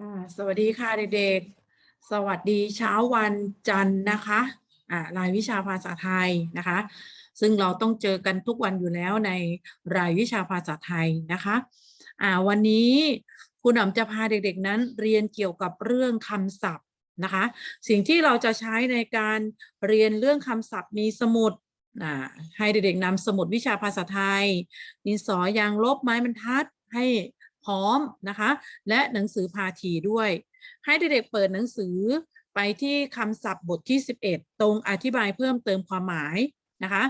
อ่าสวัสดีค่ะเด็กๆ สวัสดีเช้าวันจันทร์นะคะอ่ารายวิชาภาษาไทยนะคะ ซึ่งเราต้องเจอกันทุกวันอยู่แล้วในรายวิชาภาษาไทยนะคะอ่าวันนี้คุณหนอมจะพาเด็กๆนั้นเรียนเกี่ยวกับเรื่องคำศัพท์นะคะ สิ่งที่เราจะใช้ในการเรียนเรื่องคำศัพท์มีสมุดอ่าให้เด็กๆนำสมุดวิชาภาษาไทยดินสอยางลบไม้บรรทัดให้ พร้อมนะคะ และหนังสือพาทีด้วย ให้เด็กๆเปิดหนังสือไปที่คำศัพท์บทที่ 11 ตรงอธิบายเพิ่มเติมความหมายนะคะ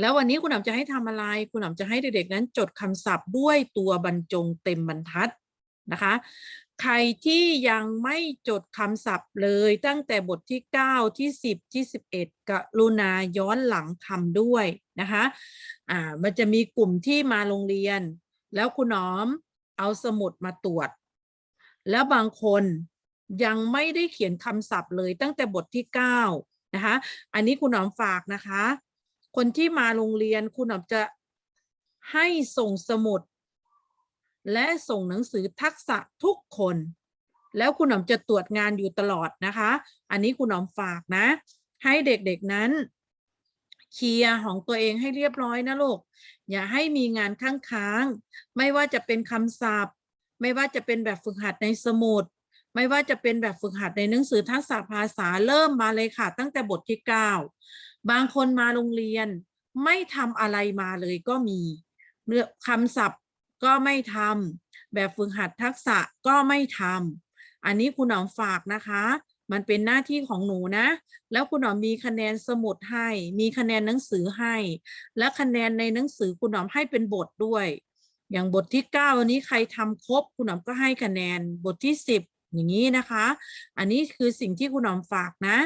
แล้ววันนี้คุณหนำจะให้ทำอะไร คุณหนำจะให้เด็กๆนั้นจดคำศัพท์ด้วยตัวบรรจงเต็มบรรทัดนะคะ ใครที่ยังไม่จดคำศัพท์เลยตั้งแต่บทที่ 9 ที่ 10 ที่ 11 กรุณาย้อนหลังทำด้วยนะคะ อ่า มันจะมีกลุ่มที่มาโรงเรียน แล้วคุณหนอมเอาสมุดมาตรวจ แล้วบางคนยังไม่ได้เขียนคำศัพท์เลยตั้งแต่บทที่9นะคะ อันนี้คุณหนอมฝากนะคะ คนที่มาโรงเรียนคุณหนอมจะให้ส่งสมุด และส่งหนังสือทักษะทุกคน แล้วคุณหนอมจะตรวจงานอยู่ตลอดนะคะ อันนี้คุณหนอมฝากนะ ให้เด็กๆนั้น เคลียร์ของตัวเองให้เรียบร้อยนะลูก อย่าให้มีงานข้างค้างไม่ว่าจะเป็นคำศัพท์ ไม่ว่าจะเป็นแบบฝึกหัดในสมุด ไม่ว่าจะเป็นแบบฝึกหัดในหนังสือทักษะภาษาเริ่มมาเลยค่ะ ตั้งแต่บทที่ 9 บางคนมาโรงเรียน ไม่ทำอะไรมาเลยก็มีเนื้องคำศัพท์ก็ไม่ทำแบบฝึกหัดทักษะก็ไม่ทำอันนี้คุณหนอมฝากนะคะ มันเป็นหน้าที่ของหนูนะ แล้วคุณหนอมมีคะแนนสมุดให้ มีคะแนนหนังสือให้ และคะแนนในหนังสือคุณหนอมให้เป็นบทด้วย อย่างบทที่เก้าอันนี้ใครทำครบคุณหนอมก็ให้คะแนนบทที่สิบอย่างนี้นะคะ อันนี้คือสิ่งที่คุณหนอมฝากนะ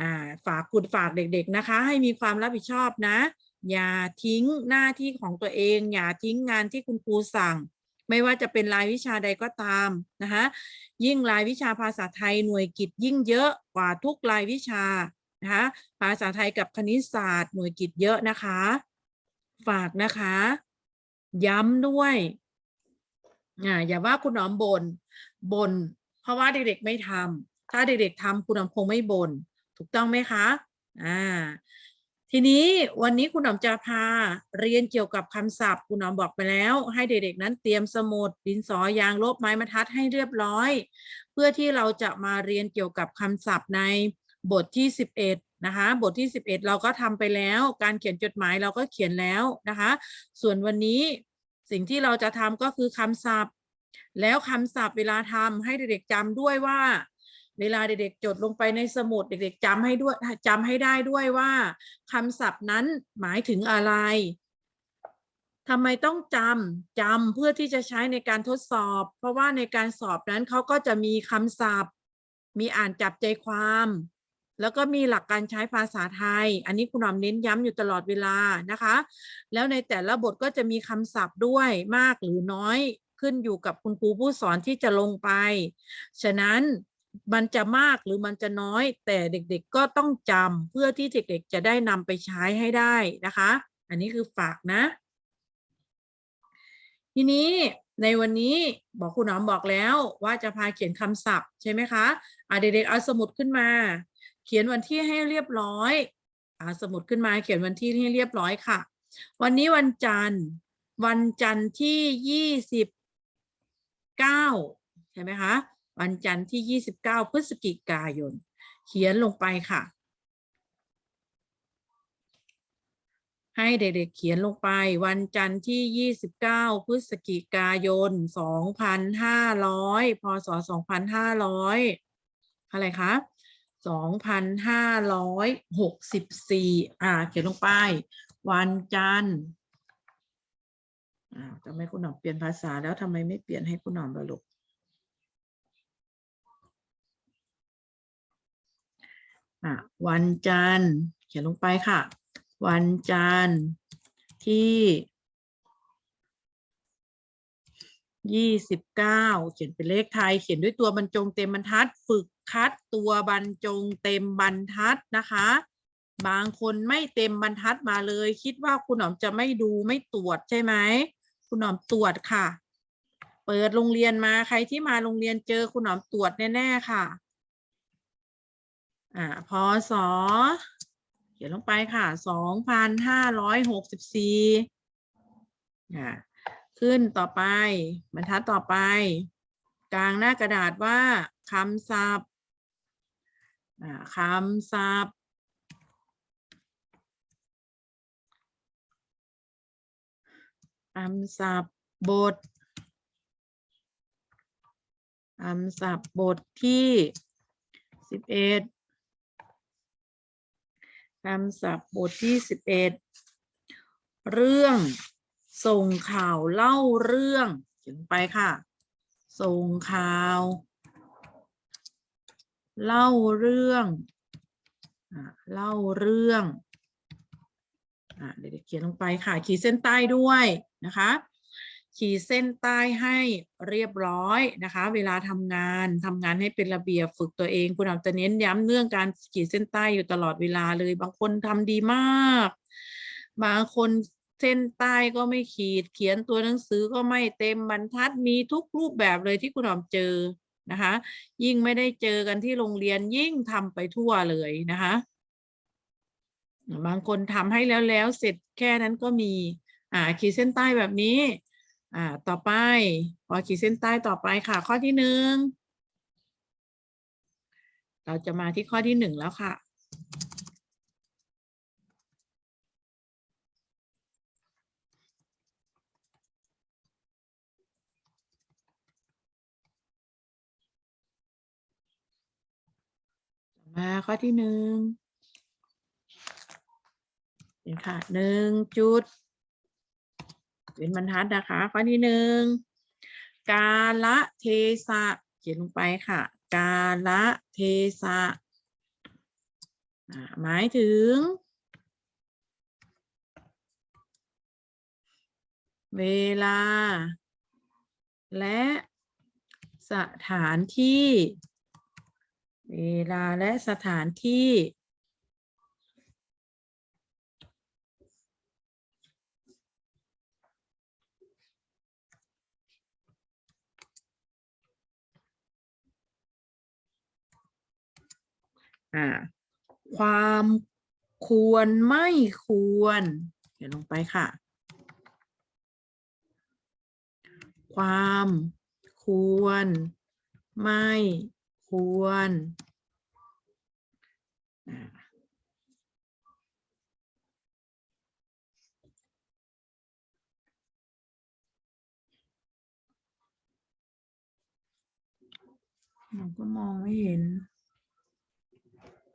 อ่าฝากคุณฝากเด็ก ๆนะคะ ให้มีความรับผิดชอบนะ อย่าทิ้งหน้าที่ของตัวเอง อย่าทิ้งงานที่คุณครูสั่ง ไม่ว่าจะเป็นรายวิชาใดก็ตามนะคะยิ่งรายวิชาภาษาไทยหน่วยกิตยิ่งเยอะกว่าทุกรายวิชานะคะภาษาไทยกับคณิตศาสตร์หน่วยกิตเยอะนะคะ ฝากนะคะ ย้ำด้วยอ่าอย่าว่าคุณหนอมบน่นบ่นเพราะว่าเด็กๆไม่ทำถ้าเด็กๆทำคุณหนอมคงไม่บ่นถูกต้องไหมคะอ่า ทีนี้วันนี้คุณหนอมจะพาเรียนเกี่ยวกับคำศัพท์ คุณหนอมบอกไปแล้ว ให้เด็กๆนั้นเตรียมสมุดดินสอยางลบไม้บรรทัดให้เรียบร้อย เพื่อที่เราจะมาเรียนเกี่ยวกับคำศัพท์ในบทที่ 11 นะคะ บทที่ 11 เราก็ทำไปแล้ว การเขียนจดหมายเราก็เขียนแล้วนะคะ ส่วนวันนี้สิ่งที่เราจะทำก็คือคำศัพท์ แล้วคำศัพท์เวลาทำให้เด็กๆจำด้วยว่า เวลาเด็กๆจดลงไปในสมุดเด็ก ๆจำให้ด้วยจำให้ได้ด้วยว่าคำศัพท์นั้นหมายถึงอะไรทำไมต้องจำจำเพื่อที่จะใช้ในการทดสอบ เพราะว่าในการสอบนั้นเขาก็จะมีคำศัพท์ มีอ่านจับใจความ แล้วก็มีหลักการใช้ภาษาไทย อันนี้คุณหอมเน้นย้ำอยู่ตลอดเวลานะคะ แล้วในแต่ละบทก็จะมีคำศัพท์ด้วยมากหรือน้อยขึ้นอยู่กับคุณครูผู้สอนที่จะลงไป ฉะนั้น มันจะมากหรือมันจะน้อย แต่เด็กๆก็ต้องจำเพื่อที่เด็กๆจะได้นำไปใช้ให้ได้นะคะ อันนี้คือฝากนะ ทีนี้ในวันนี้บอกคุณหนอมบอกแล้วว่าจะพาเขียนคำศัพท์ใช่ไหมคะอะเด็กๆเอาสมุดขึ้นมา เขียนวันที่ให้เรียบร้อยอ่าสมุดขึ้นมาเขียนวันที่ให้เรียบร้อยค่ะ วันนี้วันจันทร์ วันจันทร์ที่ยี่สิบเก้าใช่ไหมคะ วันจันทร์ที่ยี่สิบเก้าพฤศจิกายน เขียนลงไปค่ะ ให้เด็กๆเขียนลงไป วันจันทร์ที่ 29 พฤศจิกายน 2,500 พศ 2,500 อะไรคะ 2,564 อ่า เขียนลงไป วันจันทร์อ่าทำไมคุณหนอมเปลี่ยนภาษาแล้วทำไมไม่เปลี่ยนให้คุณหนอมล่ะลูก อะวันจันทร์เขียนลงไปค่ะ วันจันทร์ที่ยี่สิบเก้าเขียนเป็นเลขไทย เขียนด้วยตัวบรรจงเต็มบรรทัด ฝึกคัดตัวบรรจงเต็มบรรทัดนะคะ บางคนไม่เต็มบรรทัดมาเลย คิดว่าคุณหนอมจะไม่ดูไม่ตรวจใช่ไหมคุณหนอมตรวจค่ะ เปิดโรงเรียนมาใครที่มาโรงเรียนเจอคุณหนอมตรวจแน่ๆค่ะ อ่าพศเขียนลงไปค่ะสองพันห้าร้อยหกสิบสี่อ่าขึ้นต่อไป บรรทัดต่อไป กลางหน้ากระดาษว่าคำศัพท์อ่าคำศัพท์คำศัพท์บทคำศัพท์บทที่สิบเอ็ด คำศัพท์บทที่สิบเอ็ดเรื่องส่งข่าวเล่าเรื่องเขียนไปค่ะ ส่งข่าว เล่าเรื่องอเล่าเรื่องอเดี๋ยวเขียนลงไปค่ะ ขีดเส้นใต้ด้วยนะคะ ขีดเส้นใต้ให้เรียบร้อยนะคะ เวลาทำงานทำงานให้เป็นระเบียบฝึกตัวเอง คุณอาจจะเน้นย้ำเรื่องการขีดเส้นใต้อยู่ตลอดเวลาเลย บางคนทำดีมาก บางคนเส้นใต้ก็ไม่ขีด เขียนตัวหนังสือก็ไม่เต็มบรรทัดมีทุกรูปแบบเลยที่คุณหอมเจอนะคะ ยิ่งไม่ได้เจอกันที่โรงเรียนยิ่งทำไปทั่วเลยนะคะ บางคนทำให้แล้วแล้วเสร็จแค่นั้นก็มี อ่าขีดเส้นใต้แบบนี้ อ่า ต่อไปพอขีดเส้นใต้ต่อไปค่ะ ข้อที่หนึ่ง เราจะมาที่ข้อที่หนึ่งแล้วค่ะ มาข้อที่หนึ่งนี่ค่ะหนึ่งจุด เป็นบรรทัดนะคะ ข้อที่หนึ่งกาละเทศะเขียนลงไปค่ะ กาละเทศะหมายถึง เวลา และสถานที่ เวลาและสถานที่ อ่าความควรไม่ควรเขียนลงไปค่ะ ความควร ไม่ควรอ่าเราก็มองไม่เห็น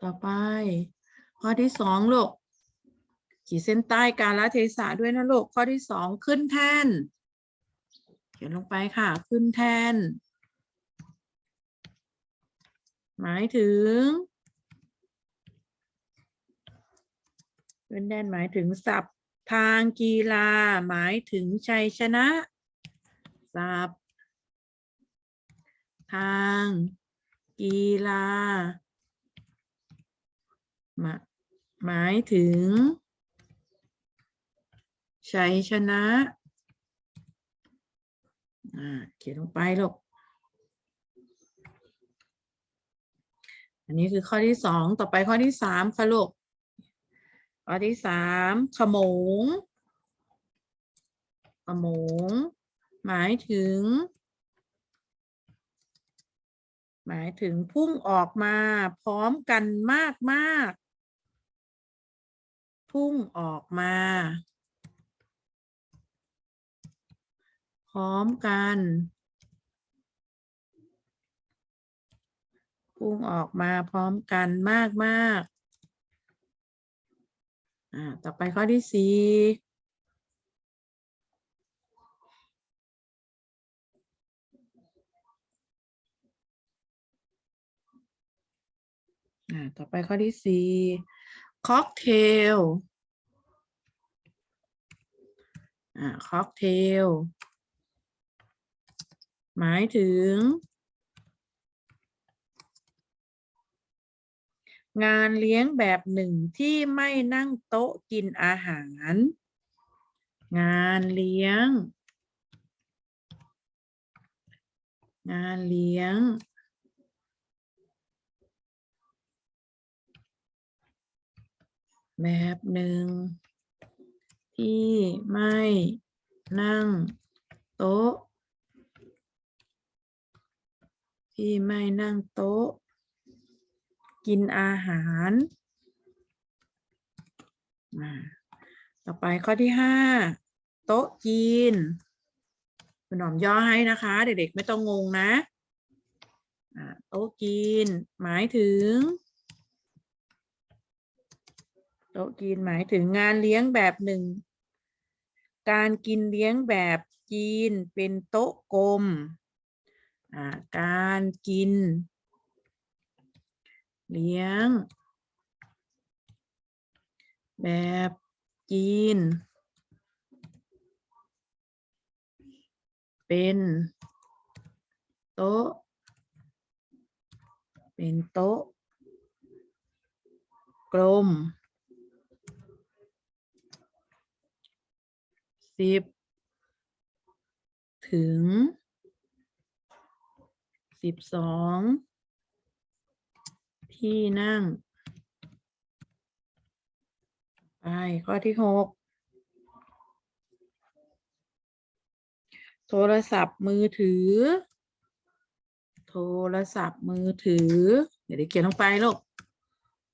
ต่อไป ข้อที่สองลูกขีดเส้นใต้การละเทศะด้วยนะลูกข้อที่สองขึ้นแท่น เขียนลงไปค่ะ ขึ้นแท่น หมายถึงขึ้นแท่นหมายถึงศัพท์ทางกีฬา หมายถึงชัยชนะศัพท์ทางกีฬา หมายหมายถึงชัยชนะอ่าเขียนลงไปลูกอันนี้คือข้อที่สองต่อไปข้อที่สามค่ะลูกข้อที่สามขโมง ขโมง หมายถึง หมายถึงพุ่งออกมาพร้อมกันมากมากๆ พุ่งออกมา พร้อมกัน พุ่งออกมาพร้อมกันมากมากอ่าต่อไปข้อที่สี่อ่าต่อไปข้อที่สี่ ค็อกเทลอ่าค็อกเทลหมายถึง งานเลี้ยงแบบหนึ่งที่ไม่นั่งโต๊ะกินอาหาร งานเลี้ยง งานเลี้ยง แบบหนึ่ง ที่ไม่นั่งโต๊ะ ที่ไม่นั่งโต๊ะ กินอาหารมาต่อไปข้อที่ห้าโต๊ะจีนคุณหนอมย่อให้นะคะ เด็กๆไม่ต้องงงนะโต๊ะจีนหมายถึง ต๊ะจีนหมายถึงงานเลี้ยงแบบหนึ่ง การกินเลี้ยงแบบจีนเป็นโต๊ะกลม การกิน เลี้ยง แบบจีน เป็นโต๊ะ เป็นโต๊ะกลม สิบถึงสิบสองที่นั่ง ไปข้อที่หกโทรศัพท์มือถือ โทรศัพท์มือถือ เดี๋ยวได้เขียนลงไปลูก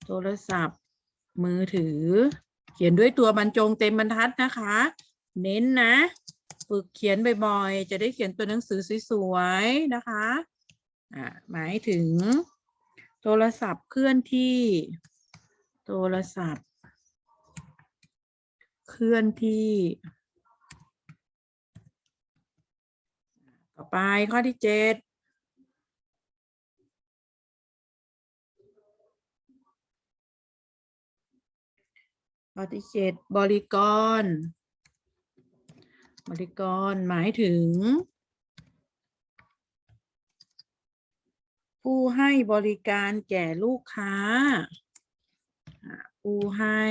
โทรศัพท์มือถือ เขียนด้วยตัวบรรจงเต็มบรรทัดนะคะ เน้นนะ ฝึกเขียนบ่อยๆ จะได้เขียนตัวหนังสือสวยๆ นะคะ อ่า หมายถึง โทรศัพท์เคลื่อนที่ โทรศัพท์ เคลื่อนที่ ต่อไปข้อที่เจ็ดข้อที่เจ็ดบริกร บริกรหมายถึง ผู้ให้บริการแก่ลูกค้า ผู้ให้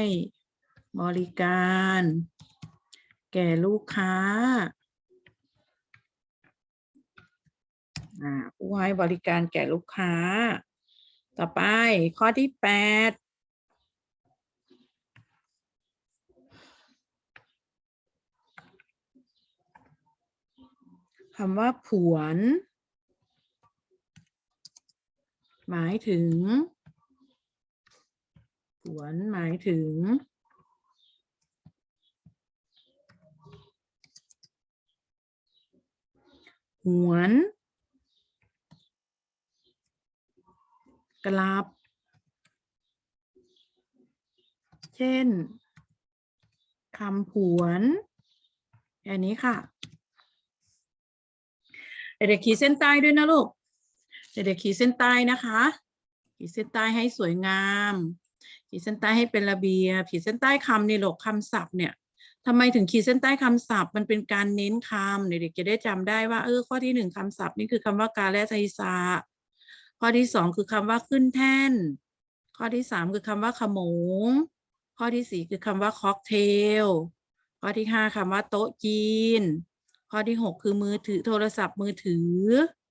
บริการ แก่ลูกค้าอ่าผู้ให้บริการแก่ลูกค้า ต่อไปข้อที่แปดำว่าผวน หมายถึง ผวนหมายถึง หวน กลับ เช่นคำผวนแค่นี้ค่ะ เด็กๆขีดเส้นใต้ด้วยนะลูก เด็กๆขีดเส้นใต้นะคะ ขีดเส้นใต้ให้สวยงาม ขีดเส้นใต้ให้เป็นระเบียบ ขีดเส้นใต้คำในหลกคำศัพท์เนี่ยทำไมถึงขีดเส้นใต้คำศัพท์มันเป็นการเน้นคำเด็กๆจะได้จำได้ว่าเออข้อที่หนึ่งคำศัพท์นี่คือคำว่ากาและไทซาข้อที่สองคือคำว่าขึ้นแท่น ข้อที่สามคือคำว่าขโมง ข้อที่สี่คือคำว่าค็อกเทล ข้อที่ห้าคำว่าโต๊ะจีน ข้อที่หกคือมือถือโทรศัพท์มือถือ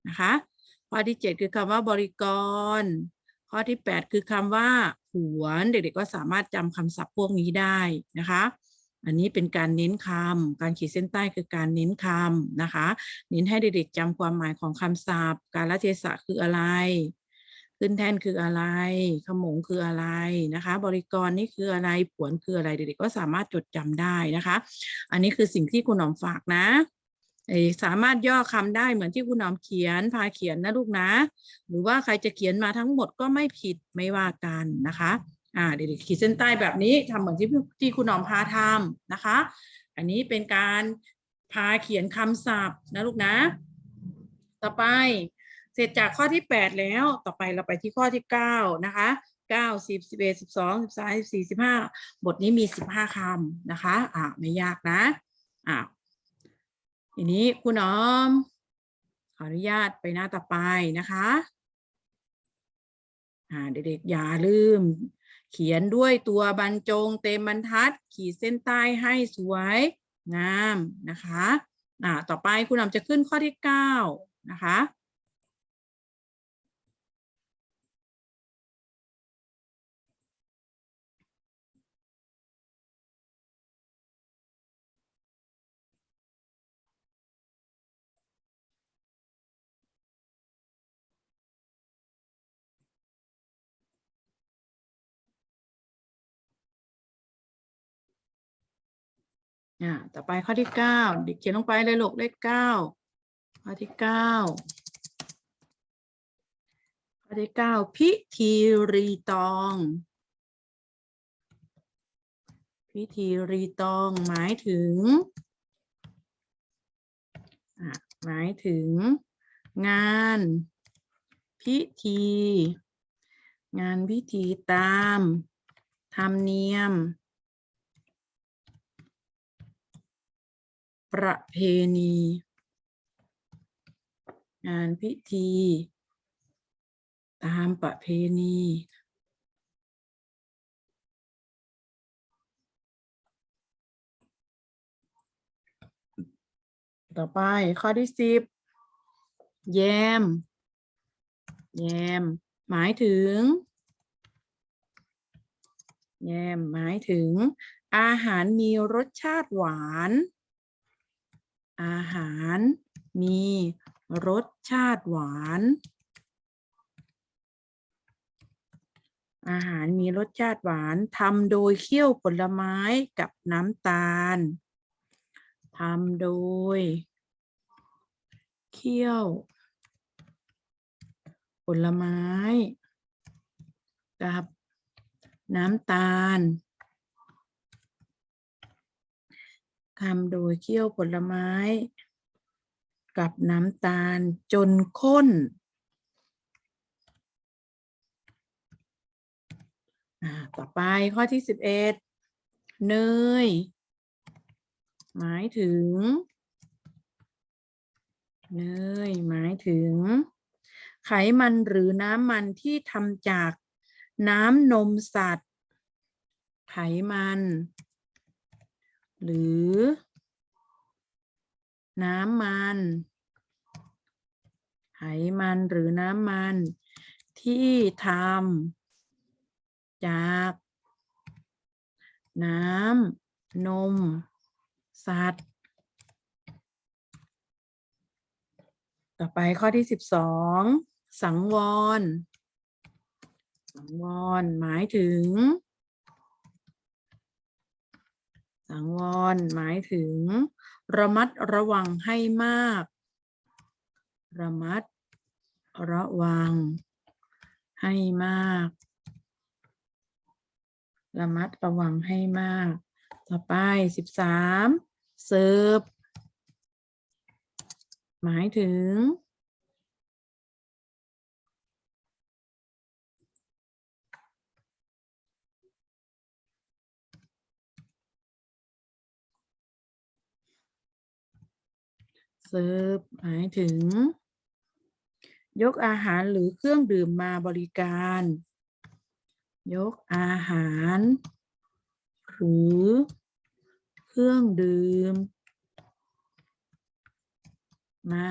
นะคะ ข้อที่เจ็ดคือคำว่าบริกร ข้อที่แปดคือคำว่าหวนเด็กๆก็สามารถจำคำศัพท์พวกนี้ได้นะคะอันนี้เป็นการเน้นคำการขีดเส้นใต้คือการเน้นคำนะคะ เน้นให้เด็กๆจำความหมายของคำศัพท์ การละเทศะคืออะไร ขึ้นแท่นคืออะไร ขมงคืออะไรนะคะ บริกรนี่คืออะไร ผวนคืออะไร เด็กๆก็สามารถจดจำได้นะคะ อันนี้คือสิ่งที่คุณหนอมฝากนะ สามารถย่อคำได้เหมือนที่คุณหนอมเขียน พาเขียนนะลูกนะ หรือว่าใครจะเขียนมาทั้งหมดก็ไม่ผิดไม่ว่ากันนะคะอ่าเด็กๆขีดเส้นใต้แบบนี้ทำเหมือนที่ที่คุณหนอมพาทำนะคะ อันนี้เป็นการพาเขียนคำศัพท์นะลูกนะ ต่อไป เสร็จจากข้อที่แปดแล้วต่อไปเราไปที่ข้อที่เก้านะคะเก้าสิบสิบเอ็ดสิบสองสิบสามสิบสี่สิบห้าบทนี้มีสิบห้าคำนะคะอ่าไม่ยากนะอ่า ทีนี้คุณน้อม ขออนุญาตไปหน้าต่อไปนะคะเด็กๆอย่าลืม เขียนด้วยตัวบรรจงเต็มบรรทัด ขีดเส้นใต้ให้สวยงามนะคะอ่าต่อไปคุณน้อมจะขึ้นข้อที่เก้านะคะ อ่าต่อไปข้อที่เก้าเด็กเขียนลงไปเลยลูกเลขเก้าข้อที่เก้าข้อที่เก้าพิธีรีตอง พิธีรีตองหมายถึงหมายถึงงานพิธี งานพิธีตาม ธรรมเนียม ประเพณี งานพิธี ตามประเพณี ต่อไปข้อที่สิบแยม แยม หมายถึง แยม หมายถึง อาหารมีรสชาติหวาน อาหารมีรสชาติหวาน อาหารมีรสชาติหวานทำโดยเคี่ยวผลไม้กับน้ำตาลทำโดยเคี่ยว ผลไม้ กับ น้ำตาล ทำโดยเคี่ยวผลไม้ กับน้ำตาลจนข้นต่อไปข้อที่สิบเอ็ดเนย หมายถึง เนย หมายถึง ไขมันหรือน้ำมันที่ทำจากน้ำนมสัตว์ ไขมัน หรือ น้ำมันไขมันหรือน้ำมัน ที่ทำจาก น้ำนม สัตว์ ต่อไปข้อที่สิบสองสังวร สังวร หมายถึง สังวร หมายถึง ระมัดระวังให้มาก ระมัดระวัง ให้มาก ระมัดระวังให้มาก ต่อไปสิบสามเสิร์ฟหมายถึง เสิร์ฟหมายถึง ยกอาหารหรือเครื่องดื่มมาบริการ ยกอาหาร หรือเครื่องดื่ม มา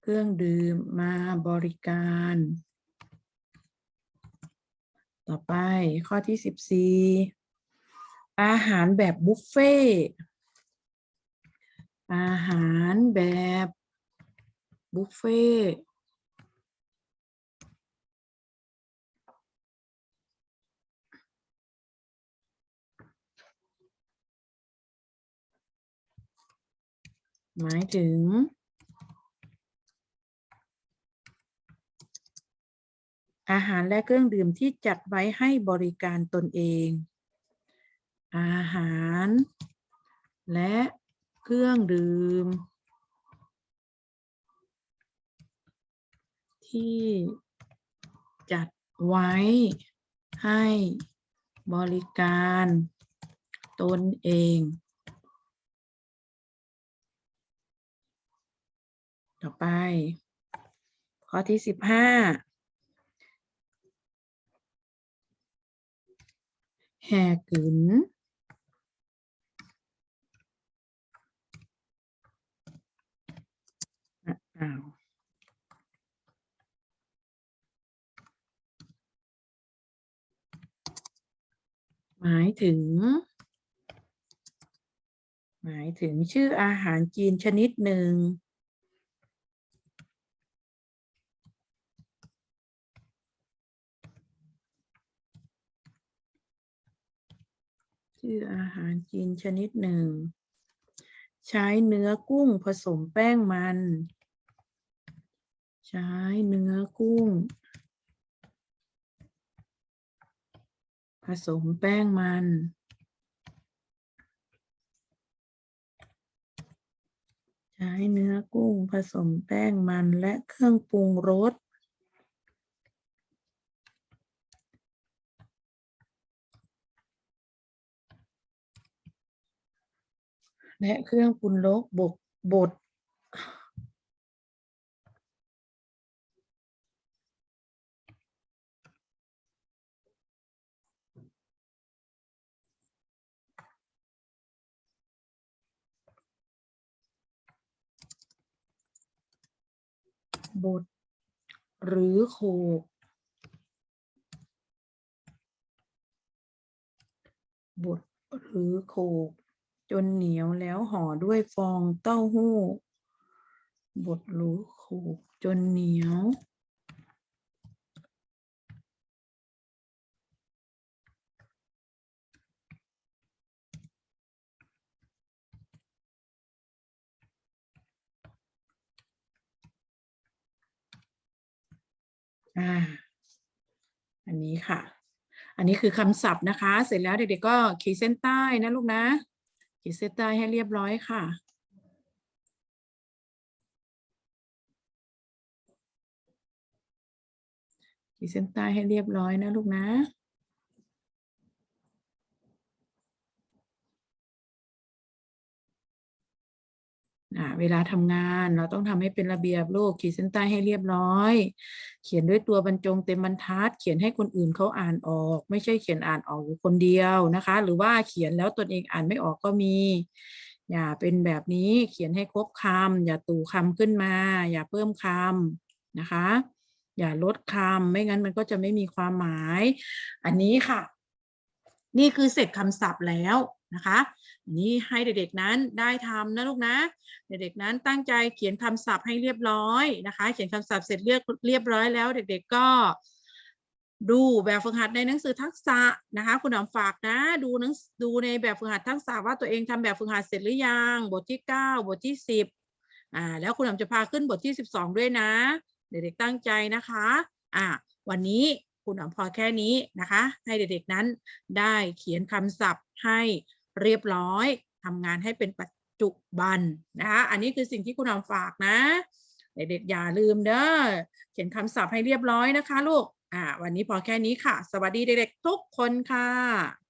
เครื่องดื่มมาบริการ ต่อไปข้อที่สิบสี่อาหารแบบบุฟเฟ่ต์อาหารแบบบุฟเฟ่ต์หมายถึง อาหารและเครื่องดื่มที่จัดไว้ให้บริการตนเอง อาหาร และเครื่องดื่ม ที่จัดไว้ให้บริการตนเอง ต่อไป ข้อที่สิบห้า แห่กึนอะอ้าวหมายถึง หมายถึงชื่ออาหารจีนชนิดหนึ่ง ชื่ออาหารจีนชนิดหนึ่ง ใช้เนื้อกุ้งผสมแป้งมัน ใช้เนื้อกุ้ง ผสมแป้งมันใช้เนื้อกุ้งผสมแป้งมันและเครื่องปรุงรส และเครื่องปรุงรสบกบดบดหรือโขกบดหรือโขก นเหนียวแล้วห่อด้วยฟองเต้าหู้ บดหรือขลกจนเหนียว อ่า อันนี้ค่ะ อันนี้คือคำศัพท์นะคะ เสร็จแล้วเด็กๆก็ขีดเส้นใต้นะลูกนะ ขีดเส้นใต้ให้เรียบร้อยค่ะ ขีดเส้นใต้ให้เรียบร้อยนะลูกนะ เวลาทำงานเราต้องทำให้เป็นระเบียบโลกขีดเส้นใต้ให้เรียบร้อย เขียนด้วยตัวบรรจงเต็มบรรทัด เขียนให้คนอื่นเขาอ่านออก ไม่ใช่เขียนอ่านออกอยู่คนเดียวนะคะ หรือว่าเขียนแล้วตนเองอ่านไม่ออกก็มี อย่าเป็นแบบนี้เขียนให้ครบคำอย่าตู่คำขึ้นมา อย่าเพิ่มคำนะคะ อย่าลดคำไม่งั้นมันก็จะไม่มีความหมาย อันนี้ค่ะ นี่คือเสร็จคำศัพท์แล้ว นะคะอันนี้ให้เด็กๆนั้นได้ทำนะลูกนะ เด็กๆนั้นตั้งใจเขียนคำศัพท์ให้เรียบร้อยนะคะ เขียนคำศัพท์เสร็จเรียบเรียบร้อยแล้ว เด็กๆก็ดูแบบฝึกหัดในหนังสือทักษะนะคะ คุณหอมฝากนะ ดูหนังดูในแบบฝึกหัดทักษะว่าตัวเองทำแบบฝึกหัดเสร็จหรือยัง บทที่เก้าบทที่สิบอ่าแล้วคุณหอมจะพาขึ้นบทที่สิบสองด้วยนะ เด็กๆตั้งใจนะคะอ่าวันนี้คุณหอมพอแค่นี้นะคะ ให้เด็กๆนั้นได้เขียนคำศัพท์ให้ เรียบร้อยทำงานให้เป็นปัจจุบันนะคะอันนี้คือสิ่งที่คุณหอมฝากนะ เด็กๆอย่าลืมเด้อเขียนคำศัพท์ให้เรียบร้อยนะคะลูกอ่าวันนี้พอแค่นี้ค่ะ สวัสดีเด็กๆทุกคนค่ะ